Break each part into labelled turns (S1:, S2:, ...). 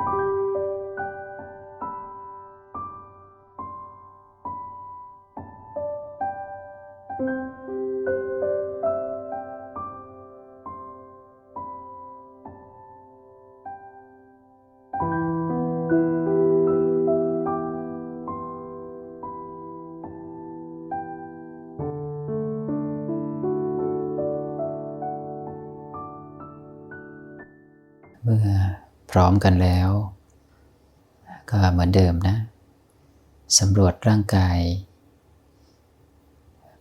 S1: เพร้อมกันแล้ว ก็เหมือนเดิมนะสำรวจร่างกาย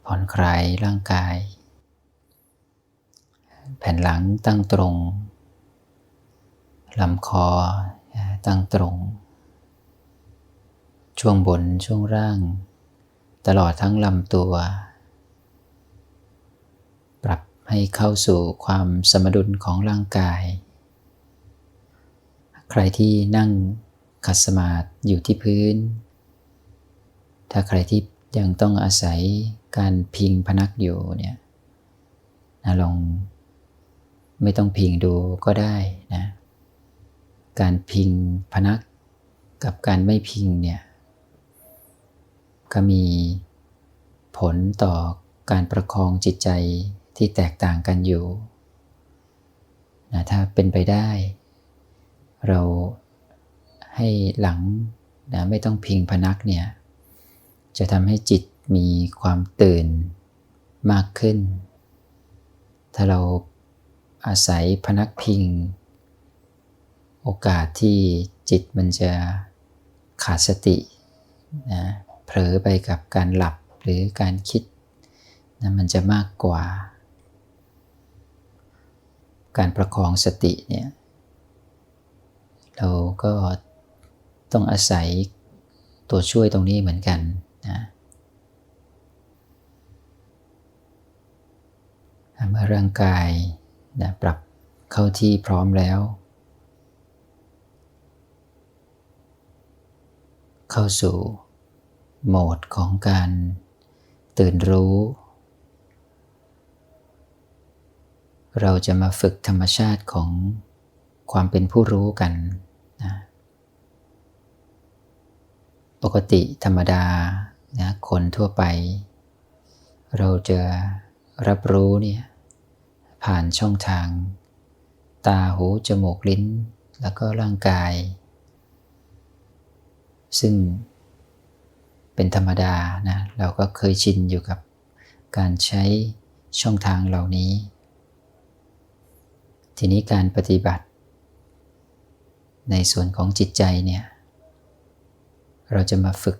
S1: ผ่อนคลายร่างกาย แผ่นหลังตั้งตรงลำคอตั้งตรง ช่วงบนช่วงล่าง ตลอดทั้งลำตัว ปรับให้เข้าสู่ความสมดุลของร่างกาย ใครที่นั่งขัดสมาธิอยู่ที่พื้น ถ้าใครที่ยังต้องอาศัยการพิงพนักอยู่เนี่ยนะลองไม่ต้องพิงดูก็ได้นะ การพิงพนักกับการไม่พิงเนี่ยก็มีผลต่อการประคองจิตใจที่แตกต่างกันอยู่นะถ้าเป็นไปได้ เราให้หลังนะไม่ต้องพิงพนักเนี่ยจะทำให้จิตมีความตื่นมากขึ้น ถ้าเราอาศัยพนักพิง โอกาสที่จิตมันจะขาดสตินะเผลอไปกับการหลับหรือการคิดนะมันจะมากกว่า การประคองสติเนี่ย เราก็ต้องอาศัยตัวช่วยตรงนี้เหมือนกันนะเมื่อร่างกายนะปรับเข้าที่พร้อมแล้ว เข้าสู่โหมดของการตื่นรู้ เราจะมาฝึกธรรมชาติของความเป็นผู้รู้กัน นะปกติธรรมดานะคนทั่วไป เราจะรับรู้เนี่ยผ่านช่องทาง ตาหู จมูก ลิ้น แล้วก็ร่างกาย ซึ่งเป็นธรรมดานะเราก็เคยชินอยู่กับการใช้ช่องทางเหล่านี้ ทีนี้การปฏิบัติ ในส่วนของจิตใจเนี่ย เราจะมาฝึก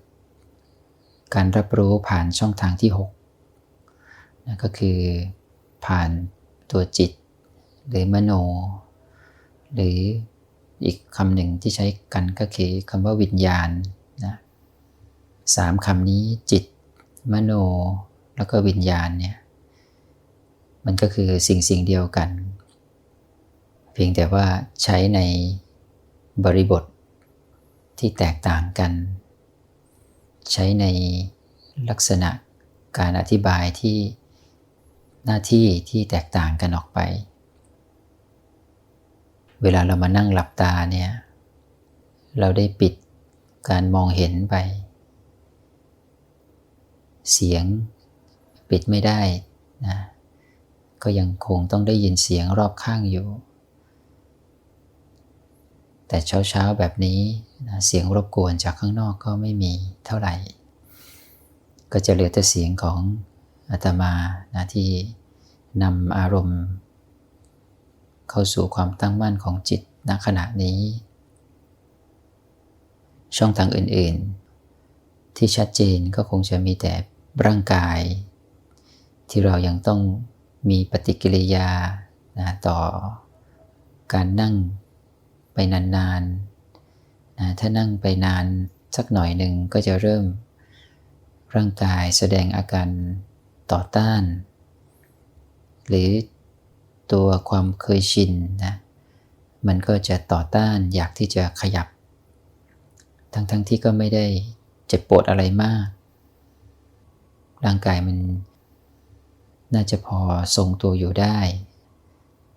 S1: การรับรู้ผ่านช่องทางที่6นะก็คือผ่านตัวจิต หรือมโน หรืออีกคำหนึ่งที่ใช้กันก็คือคำว่าวิญญาณนะสามคำนี้จิต มโน แล้วก็วิญญาณเนี่ย มันก็คือสิ่งสิ่งเดียวกัน เพียงแต่ว่าใช้ใน บริบทที่แตกต่างกัน ใช้ในลักษณะการอธิบายที่หน้าที่ที่แตกต่างกันออกไป เวลาเรามานั่งหลับตาเนี่ย เราได้ปิดการมองเห็นไป เสียงปิดไม่ได้นะ ก็ยังคงต้องได้ยินเสียงรอบข้างอยู่ แต่เช้าๆแบบนี้นะเสียงรบกวนจากข้างนอกก็ไม่มีเท่าไหร่ ก็จะเหลือแต่เสียงของอาตมานะที่นำอารมณ์ เข้าสู่ความตั้งมั่นของจิตณขณะนี้ ช่องทางอื่นๆ ที่ชัดเจนก็คงจะมีแต่ร่างกาย ที่เรายังต้องมีปฏิกิริยานะต่อการนั่ง ไปนานๆนะถ้านั่งไปนานสักหน่อยหนึ่งก็จะเริ่ม ร่างกายแสดงอาการต่อต้าน หรือตัวความเคยชินนะมันก็จะต่อต้านอยากที่จะขยับ ทั้งๆทที่ก็ไม่ได้เจ็บปวดอะไรมาก ร่างกายมัน น่าจะพอทรงตัวอยู่ได้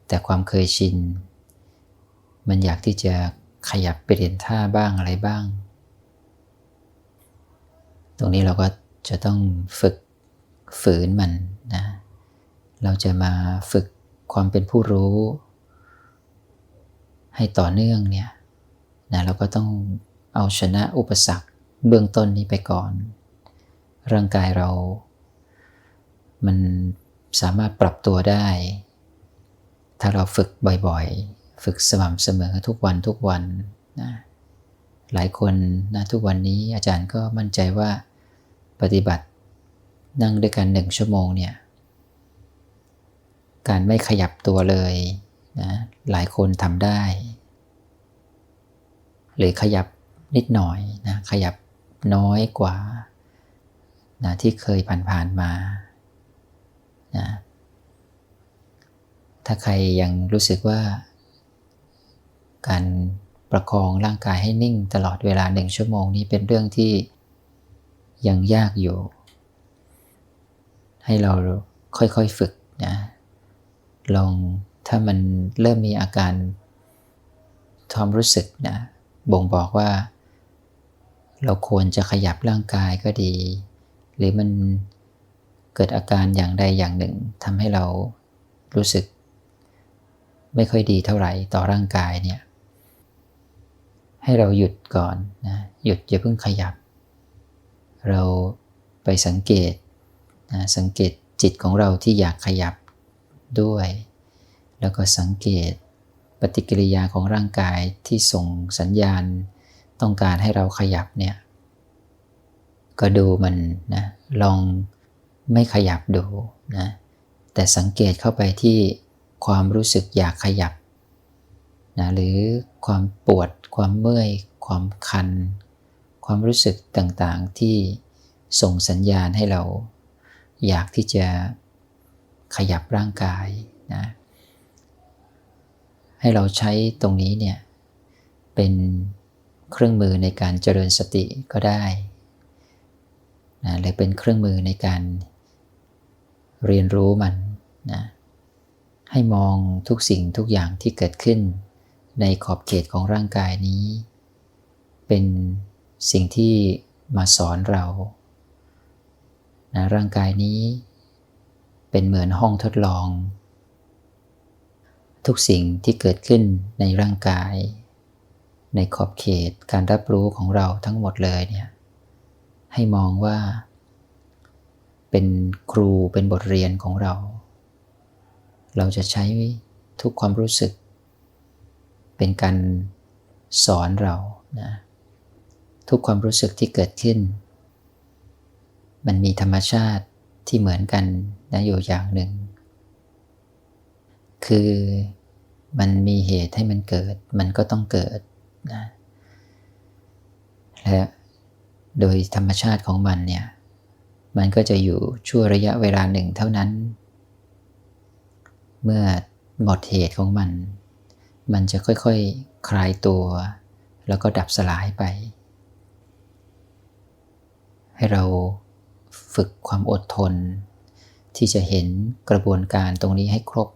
S1: แต่ความเคยชิน มันอยากที่จะขยับเปลี่ยนท่าบ้างอะไรบ้าง ตรงนี้เราก็จะต้องฝึกฝืนมันนะ เราจะมาฝึกความเป็นผู้รู้ ให้ต่อเนื่องเนี่ยนะเราก็ต้องเอาชนะอุปสรรคเบื้องต้นนี้ไปก่อน ร่างกายเรา มันสามารถปรับตัวได้ ถ้าเราฝึกบ่อยๆ ฝึกสม่ำเสมอทุกวันทุกวันนะหลายคนนะทุกวันนี้อาจารย์ก็มั่นใจว่าปฏิบัตินั่งด้วยกันหนึ่งชั่วโมงเนี่ยการไม่ขยับตัวเลยนะหลายคนทำได้ หรือขยับนิดหน่อยนะขยับน้อยกว่านะที่เคยผ่านๆมานะถ้าใครยังรู้สึกว่า การประคองร่างกายให้นิ่งตลอดเวลาหนึ่งชั่วโมงนี้เป็นเรื่องที่ยังยากอยู่ ให้เราค่อยๆฝึกนะลองถ้ามันเริ่มมีอาการความรู้สึกนะบ่งบอกว่า เราควรจะขยับร่างกายก็ดี หรือมันเกิดอาการอย่างใดอย่างหนึ่งทำให้เรารู้สึก ไม่ค่อยดีเท่าไหร่ต่อร่างกายเนี่ย ให้เราหยุดก่อนนะหยุดอย่าเพิ่งขยับ เราไปสังเกตนะสังเกตจิตของเราที่อยากขยับด้วย แล้วก็สังเกตปฏิกิริยาของร่างกายที่ส่งสัญญาณต้องการให้เราขยับเนี่ยก็ดูมันนะลองไม่ขยับดูนะแต่สังเกตเข้าไปที่ความรู้สึกอยากขยับ นะหรือความปวด ความเมื่อย ความคัน ความรู้สึกต่างๆที่ส่งสัญญาณให้เรา อยากที่จะขยับร่างกายนะให้เราใช้ตรงนี้เนี่ยเป็นเครื่องมือในการเจริญสติก็ได้นะหรือเป็นเครื่องมือในการเรียนรู้มันนะให้มองทุกสิ่งทุกอย่างที่เกิดขึ้น ในขอบเขตของร่างกายนี้ เป็นสิ่งที่มาสอนเรานะร่างกายนี้ เป็นเหมือนห้องทดลอง ทุกสิ่งที่เกิดขึ้นในร่างกาย ในขอบเขตการรับรู้ของเราทั้งหมดเลยเนี่ยให้มองว่า เป็นครูเป็นบทเรียนของเรา เราจะใช้ทุกความรู้สึก เป็นการสอนเรานะทุกความรู้สึกที่เกิดขึ้น มันมีธรรมชาติที่เหมือนกันนะอยู่อย่างหนึ่ง คือมันมีเหตุให้มันเกิด มันก็ต้องเกิดนะและโดยธรรมชาติของมันเนี่ย มันก็จะอยู่ชั่วระยะเวลาหนึ่งเท่านั้น เมื่อหมดเหตุของมัน มันจะค่อยๆคคลายตัว แล้วก็ดับสลายไป ให้เราฝึกความอดทน ที่จะเห็นกระบวนการตรงนี้ให้ครบ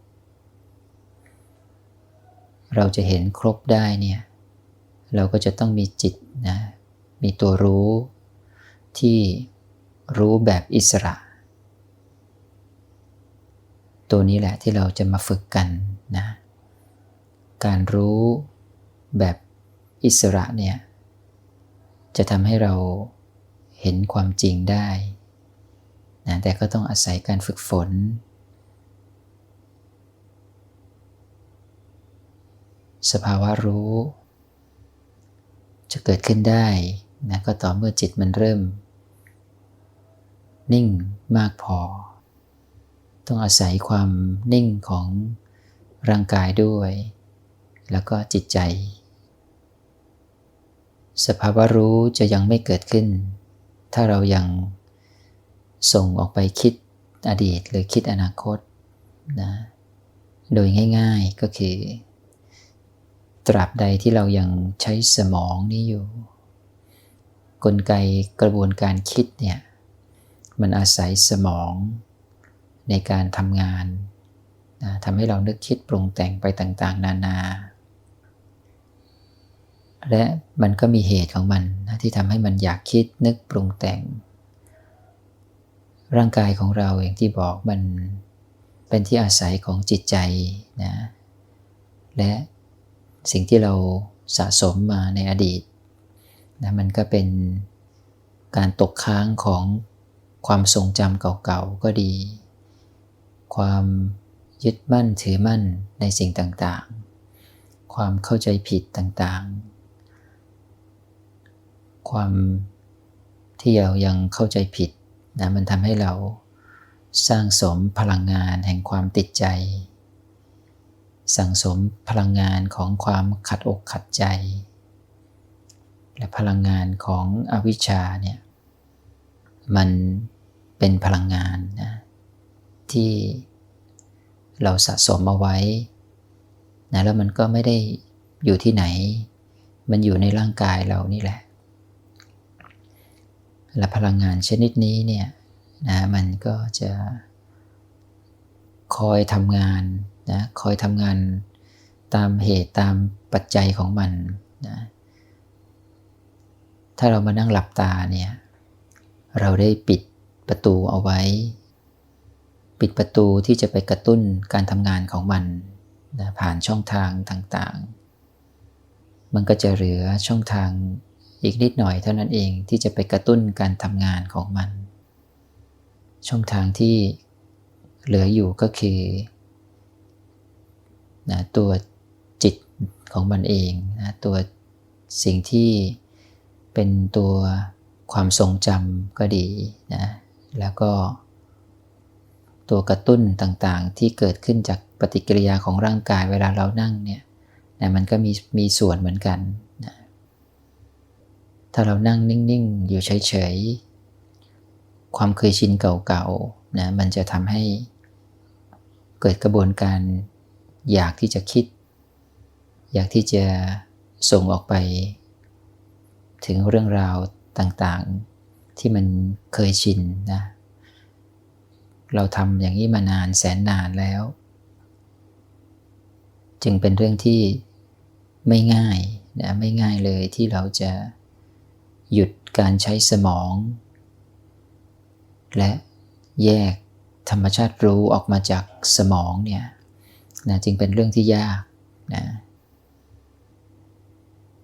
S1: เราจะเห็นครบได้เนี่ยเราก็จะต้องมีจิตนะมีตัวรู้ ที่รู้แบบอิสระ ตัวนี้แหละที่เราจะมาฝึกกันนะ การรู้แบบอิสระเนี่ยจะทำให้เราเห็นความจริงได้นะแต่ก็ต้องอาศัยการฝึกฝน สภาวะรู้ จะเกิดขึ้นได้นะก็ต่อเมื่อจิตมันเริ่ม นิ่งมากพอ ต้องอาศัยความนิ่งของร่างกายด้วย แล้วก็จิตใจ สภาวะรู้จะยังไม่เกิดขึ้น ถ้าเรายังส่งออกไปคิดอดีตหรือคิดอนาคตนะโดยง่ายๆก็คือ ตราบใดที่เรายังใช้สมองนี้อยู่ กลไกกระบวนการคิดเนี่ยมันอาศัยสมองในการทำงานนะทำให้เรานึกคิดปรุงแต่งไปต่างๆ นานา และมันก็มีเหตุของมันนะที่ทำให้มันอยากคิดนึกปรุงแต่ง ร่างกายของเราอย่างที่บอกมันเป็นที่อาศัยของจิตใจนะและสิ่งที่เราสะสมมาในอดีตนะมันก็เป็นการตกค้างของความทรงจำเก่าๆก็ดี ความยึดมั่นถือมั่นในสิ่งต่างๆ ความเข้าใจผิดต่างๆ ความที่เรายังเข้าใจผิดนะมันทำให้เราสร้างสมพลังงานแห่งความติดใจ สั่งสมพลังงานของความขัดอกขัดใจ และพลังงานของอวิชชาเนี่ยมันเป็นพลังงานนะที่เราสะสมเอาไว้นะแล้วมันก็ไม่ได้อยู่ที่ไหน มันอยู่ในร่างกายเรานี่แหละ และพลังงานชนิดนี้เนี่ยนะมันก็จะคอยทำงานนะคอยทำงานตามเหตุตามปัจจัยของมันนะถ้าเรามานั่งหลับตาเนี่ยเราได้ปิดประตูเอาไว้ ปิดประตูที่จะไปกระตุ้นการทำงานของมันนะผ่านช่องทางต่างๆ มันก็จะเหลือช่องทาง อีกนิดหน่อยเท่านั้นเองที่จะไปกระตุ้นการทำงานของมัน ช่องทางที่เหลืออยู่ก็คือนะตัวจิตของมันเองนะตัวสิ่งที่เป็นตัวความทรงจำก็ดีนะแล้วก็ ตัวกระตุ้นต่างๆ ที่เกิดขึ้นจากปฏิกิริยาของร่างกายเวลาเรานั่งเนี่ยนะมันก็มีมีส่วนเหมือนกัน ถ้าเรานั่งนิ่งๆ อยู่เฉยๆ ความเคยชินเก่าๆ นะ มันจะทำให้เกิดกระบวนการอยากที่จะคิด อยากที่จะส่งออกไป ถึงเรื่องราวต่างๆ ที่มันเคยชินนะ เราทำอย่างนี้มานานแสนนานแล้ว จึงเป็นเรื่องที่ไม่ง่ายนะไม่ง่ายเลยที่เราจะ หยุดการใช้สมอง และแยกธรรมชาติรู้ออกมาจากสมองเนี่ยนะจึงเป็นเรื่องที่ยากนะ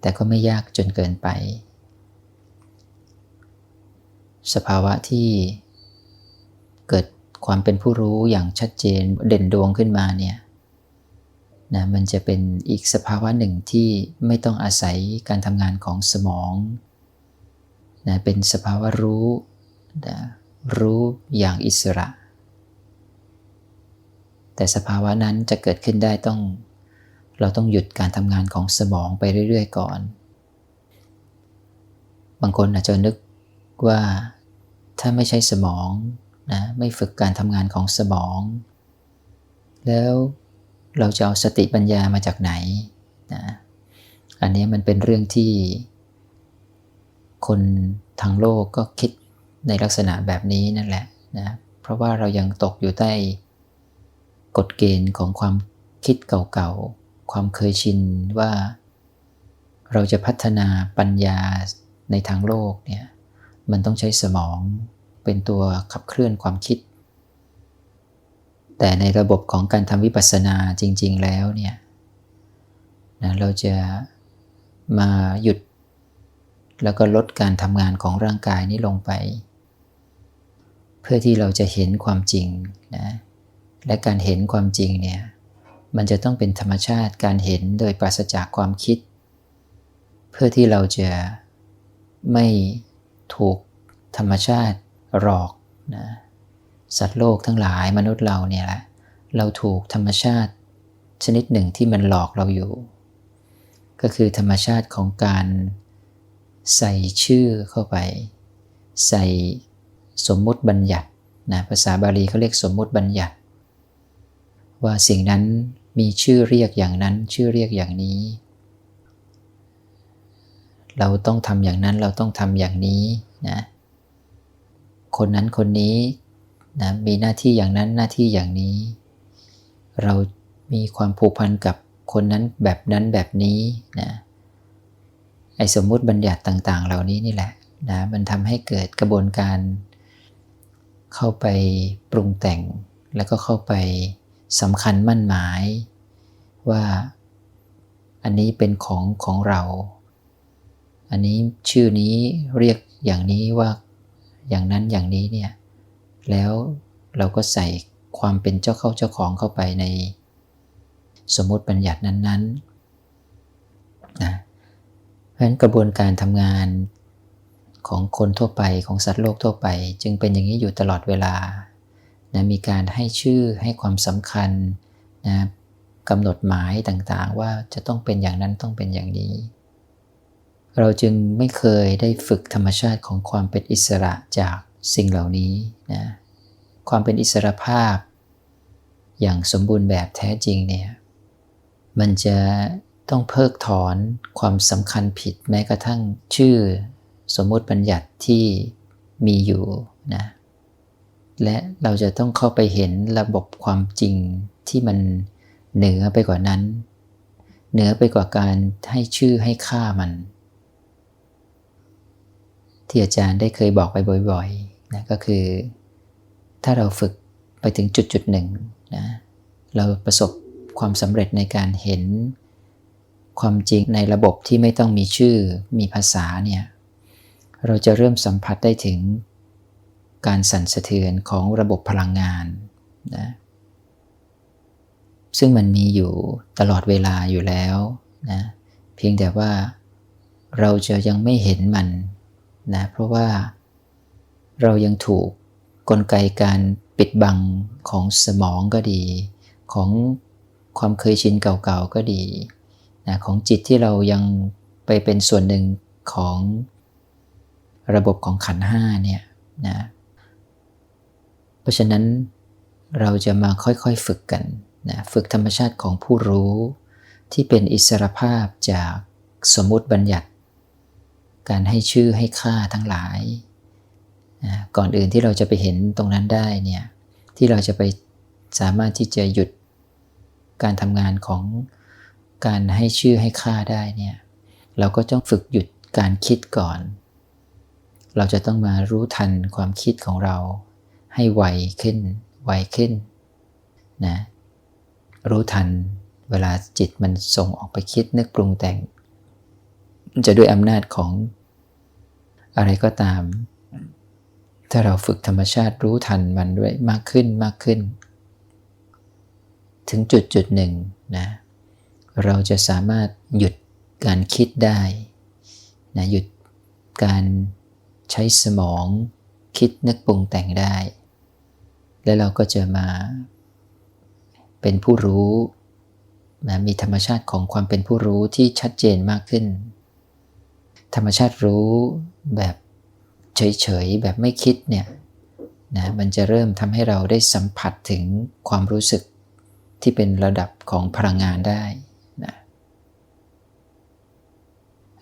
S1: แต่ก็ไม่ยากจนเกินไป สภาวะที่เกิดความเป็นผู้รู้อย่างชัดเจนเด่นดวงขึ้นมาเนี่ยนะมันจะเป็นอีกสภาวะหนึ่งที่ไม่ต้องอาศัยการทำงานของสมอง นะเป็นสภาวะรู้นะรู้อย่างอิสระ แต่สภาวะนั้นจะเกิดขึ้นได้ต้อง เราต้องหยุดการทำงานของสมองไปเรื่อย ๆ ก่อน บางคนอาจจะนึกว่าถ้าไม่ใช้สมองนะไม่ฝึกการทำงานของสมอง แล้วเราจะเอาสติปัญญามาจากไหนนะอันนี้มันเป็นเรื่องที่ คนทางโลกก็คิดในลักษณะแบบนี้นั่นแหละนะ เพราะว่าเรายังตกอยู่ใต้กฎเกณฑ์ของความคิดเก่าๆ ความเคยชินว่า เราจะพัฒนาปัญญาในทางโลกเนี่ย มันต้องใช้สมองเป็นตัวขับเคลื่อนความคิด แต่ในระบบของการทำวิปัสสนาจริง ๆ แล้วเนี่ยนะเราจะมาหยุด แล้วก็ลดการทำงานของร่างกายนี้ลงไป เพื่อที่เราจะเห็นความจริงนะและการเห็นความจริงเนี่ยมันจะต้องเป็นธรรมชาติการเห็นโดยปราศจากความคิด เพื่อที่เราจะไม่ถูกธรรมชาติหลอกนะสัตว์โลกทั้งหลายมนุษย์เราเนี่ยแหละเราถูกธรรมชาติชนิดหนึ่งที่มันหลอกเราอยู่ ก็คือธรรมชาติของการ ใส่ชื่อเข้าไป ใส่สมมุติบัญญัตินะภาษาบาลีเขาเรียกสมมุติบัญญัติ ว่าสิ่งนั้นมีชื่อเรียกอย่างนั้น ชื่อเรียกอย่างนี้ เราต้องทำอย่างนั้นเราต้องทำอย่างนี้นะคนนั้นคนนี้นะมีหน้าที่อย่างนั้นหน้าที่อย่างนี้ เรามีความผูกพันกับคนนั้นแบบนั้นแบบนี้นะ ไอ้สมมุติบัญญัติต่าง ๆ เหล่านี้นี่แหละนะมันทำให้เกิดกระบวนการ เข้าไปปรุงแต่ง แล้วก็เข้าไปสำคัญมั่นหมาย ว่าอันนี้เป็นของของเรา อันนี้ชื่อนี้เรียกอย่างนี้ว่าอย่างนั้นอย่างนี้เนี่ยแล้วเราก็ใส่ความเป็นเจ้าเข้าเจ้าของเข้าไปในสมมติบัญญัตินั้นๆนะ ราะฉะนั้นกระบวนการทำงานของคนทั่วไปของสัตว์โลกทั่วไป จึงเป็นอย่างนี้อยู่ตลอดเวลานะมีการให้ชื่อให้ความสำคัญนะกำหนดหมายต่างๆ ว่าจะต้องเป็นอย่างนั้นต้องเป็นอย่างนี้ เราจึงไม่เคยได้ฝึกธรรมชาติของความเป็นอิสระจากสิ่งเหล่านี้นะความเป็นอิสระภาพ อย่างสมบูรณ์แบบแท้จริงเนี่ยมันจะ ต้องเพิกถอนความสำคัญผิดแม้กระทั่งชื่อ สมมติบัญญัติที่มีอยู่นะและเราจะต้องเข้าไปเห็นระบบความจริงที่มันเหนือไปกว่านั้น เหนือไปกว่าการให้ชื่อให้ค่ามัน ที่อาจารย์ได้เคยบอกไปบ่อยๆนะก็คือ ถ้าเราฝึกไปถึงจุดจุดหนึ่งนะเราประสบความสำเร็จในการเห็น ความจริงในระบบที่ไม่ต้องมีชื่อมีภาษาเนี่ยเราจะเริ่มสัมผัสได้ถึงการสั่นสะเทือนของระบบพลังงานนะซึ่งมันมีอยู่ตลอดเวลาอยู่แล้วนะเพียงแต่ว่าเราจะยังไม่เห็นมันนะเพราะว่าเรายังถูกกลไกการปิดบังของสมองก็ดี ของความเคยชินเก่าๆก็ดี นะของจิตที่เรายังไปเป็นส่วนหนึ่งของระบบของขันห้าเนี่ยนะเพราะฉะนั้นเราจะมาค่อยๆฝึกกันนะฝึกธรรมชาติของผู้รู้ที่เป็นอิสรภาพจากสมมติบัญญัติ การให้ชื่อให้ค่าทั้งหลายนะก่อนอื่นที่เราจะไปเห็นตรงนั้นได้เนี่ยที่เราจะไปสามารถที่จะหยุดการทำงานของ การให้ชื่อให้ค่าได้เนี่ยเราก็ต้องฝึกหยุดการคิดก่อน เราจะต้องมารู้ทันความคิดของเรา ให้ไวขึ้น ไวขึ้นนะรู้ทันเวลาจิตมันส่งออกไปคิดนึกปรุงแต่ง จะด้วยอำนาจของอะไรก็ตาม ถ้าเราฝึกธรรมชาติรู้ทันมันด้วยมากขึ้นมากขึ้น ถึงจุดจุดหนึ่งนะ เราจะสามารถหยุดการคิดได้นะหยุดการใช้สมองคิดนึกปรุงแต่งได้ และเราก็จะมาเป็นผู้รู้นะมีธรรมชาติของความเป็นผู้รู้ที่ชัดเจนมากขึ้น ธรรมชาติรู้แบบเฉยๆ แบบไม่คิดเนี่ยนะมันจะเริ่มทำให้เราได้สัมผัสถึงความรู้สึกที่เป็นระดับของพลังงานได้นะ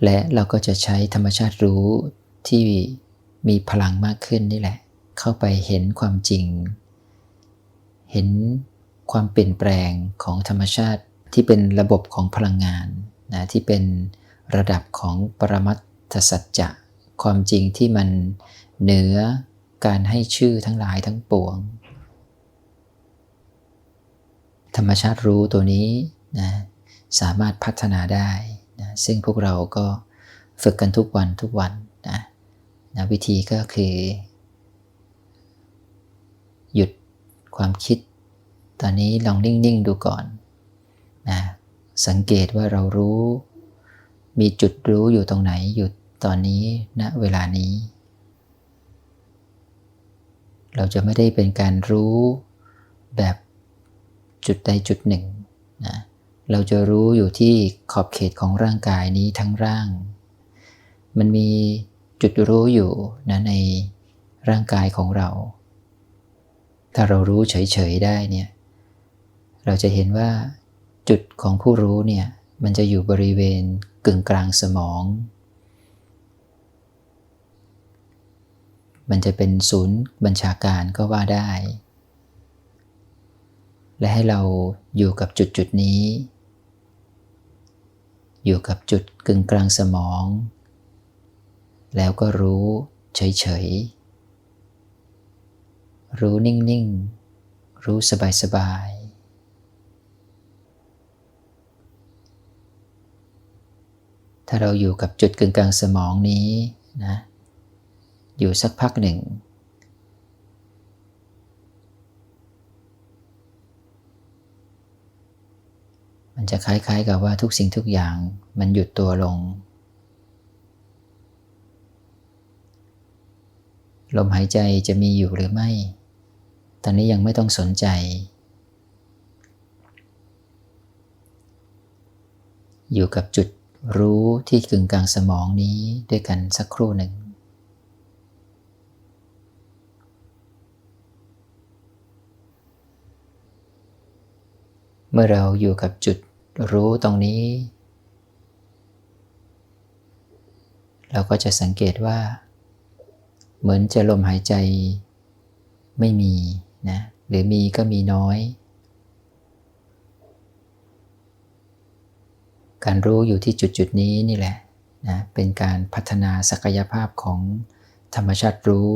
S1: และเราก็จะใช้ธรรมชาติรู้ที่มีพลังมากขึ้นนี่แหละ เข้าไปเห็นความจริง เห็นความเปลี่ยนแปลงของธรรมชาติที่เป็นระบบของพลังงานนะที่เป็นระดับของปรมัตถสัจจะความจริงที่มันเหนือการให้ชื่อทั้งหลายทั้งปวง ธรรมชาติรู้ตัวนี้นะสามารถพัฒนาได้ นะซึ่งพวกเราก็ฝึกกันทุกวันทุกวันนะนะวิธีก็คือ หยุดความคิด ตอนนี้ลองนิ่ง ๆ ดูก่อนนะสังเกตว่าเรารู้ มีจุดรู้อยู่ตรงไหนอยู่ตอนนี้ณนะเวลานี้ เราจะไม่ได้เป็นการรู้แบบจุดใดจุดหนึ่งนะ เราจะรู้อยู่ที่ขอบเขตของร่างกายนี้ทั้งร่าง มันมีจุดรู้อยู่นะในร่างกายของเรา ถ้าเรารู้เฉยๆได้เนี่ย เราจะเห็นว่าจุดของผู้รู้เนี่ย มันจะอยู่บริเวณกึ่งกลางสมอง มันจะเป็นศูนย์บัญชาการก็ว่าได้ และให้เราอยู่กับจุดจุดนี้ อยู่กับจุดกึ่งกลางสมอง แล้วก็รู้เฉยๆ รู้นิ่งๆ รู้สบายๆถ้าเราอยู่กับจุดกึ่งกลางสมองนี้นะ อยู่สักพักหนึ่ง มันจะคล้าย ๆ กับว่าทุกสิ่งทุกอย่างมันหยุดตัวลง ลมหายใจจะมีอยู่หรือไม่ ตอนนี้ยังไม่ต้องสนใจ อยู่กับจุดรู้ที่กึ่งกลางสมองนี้ด้วยกันสักครู่หนึ่งเมื่อเราอยู่กับจุด รู้ตรงนี้ เราก็จะสังเกตว่า เหมือนจะลมหายใจไม่มีนะหรือมีก็มีน้อย การรู้อยู่ที่จุดจุดนี้นี่แหละนะเป็นการพัฒนาศักยภาพของธรรมชาติรู้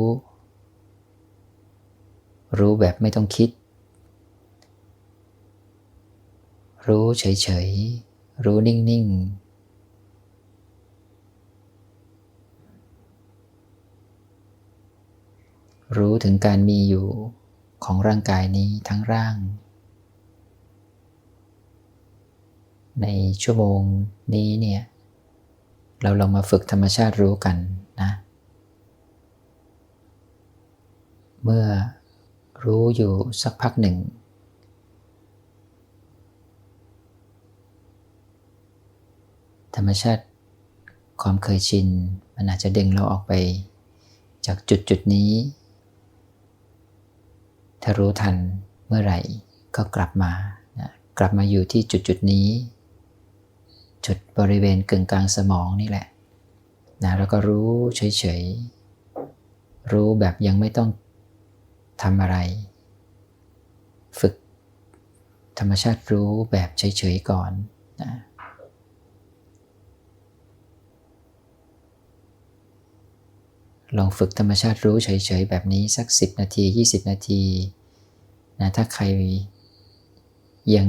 S1: รู้แบบไม่ต้องคิด รู้เฉยๆ รู้นิ่งๆรู้ถึงการมีอยู่ของร่างกายนี้ทั้งร่าง ในชั่วโมงนี้เนี่ย เราลองมาฝึกธรรมชาติรู้กันนะ เมื่อรู้อยู่สักพักหนึ่ง ธรรมชาติความเคยชิน มันอาจจะดึงเราออกไป จากจุดจุดนี้ ถ้ารู้ทันเมื่อไหร่ก็กลับมานะกลับมาอยู่ที่จุดจุดนี้ จุดบริเวณกึ่งกลางสมองนี่แหละนะแล้วก็รู้เฉยๆ รู้แบบยังไม่ต้องทำอะไร ฝึกธรรมชาติรู้แบบเฉยๆก่อนนะ ลองฝึกธรรมชาติรู้เฉยๆแบบนี้สัก 10 นาที 20 นาทีนะถ้าใครยัง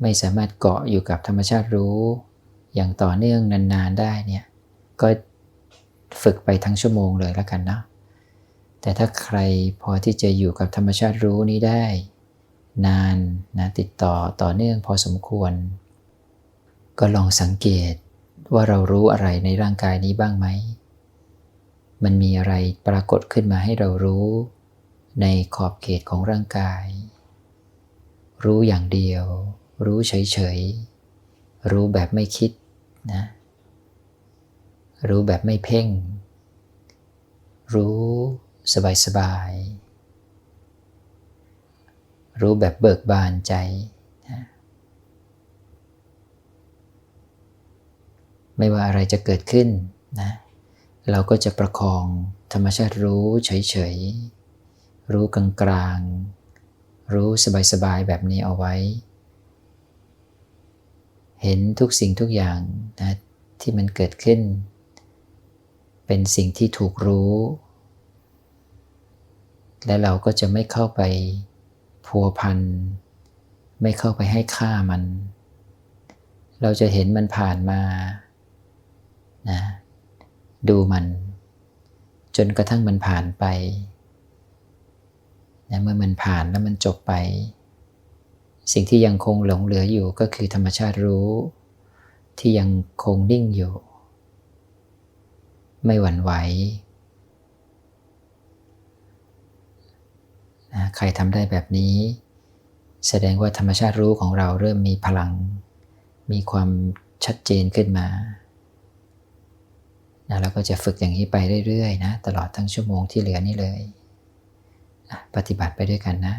S1: ไม่สามารถเกาะอยู่กับธรรมชาติรู้ อย่างต่อเนื่องนานๆได้เนี่ยก็ฝึกไปทั้งชั่วโมงเลยแล้วกันนะแต่ถ้าใครพอที่จะอยู่กับธรรมชาติรู้นี้ได้ นานนะติดต่อต่อเนื่องพอสมควร ก็ลองสังเกตว่าเรารู้อะไรในร่างกายนี้บ้างไหม มันมีอะไรปรากฏขึ้นมาให้เรารู้ ในขอบเขตของร่างกาย รู้อย่างเดียว รู้เฉยๆ รู้แบบไม่คิดนะ รู้แบบไม่เพ่ง รู้สบายๆ รู้แบบเบิกบานใจนะไม่ว่าอะไรจะเกิดขึ้นนะ เราก็จะประคองธรรมชาติรู้เฉยๆ รู้กลางๆ รู้สบายๆ แบบนี้เอาไว้ เห็นทุกสิ่งทุกอย่างนะที่มันเกิดขึ้น เป็นสิ่งที่ถูกรู้ และเราก็จะไม่เข้าไปพัวพัน ไม่เข้าไปให้ค่ามัน เราจะเห็นมันผ่านมานะ ดูมัน จนกระทั่งมันผ่านไปนะเมื่อมันผ่านแล้วมันจบไป สิ่งที่ยังคงหลงเหลืออยู่ก็คือธรรมชาติรู้ ที่ยังคงนิ่งอยู่ ไม่หวั่นไหวนะใครทำได้แบบนี้ แสดงว่าธรรมชาติรู้ของเราเริ่มมีพลัง มีความชัดเจนขึ้นมา นะเราก็จะฝึกอย่างนี้ไปเรื่อยๆนะตลอดทั้งชั่วโมงที่เหลือนี่เลยปฏิบัติไปด้วยกันนะ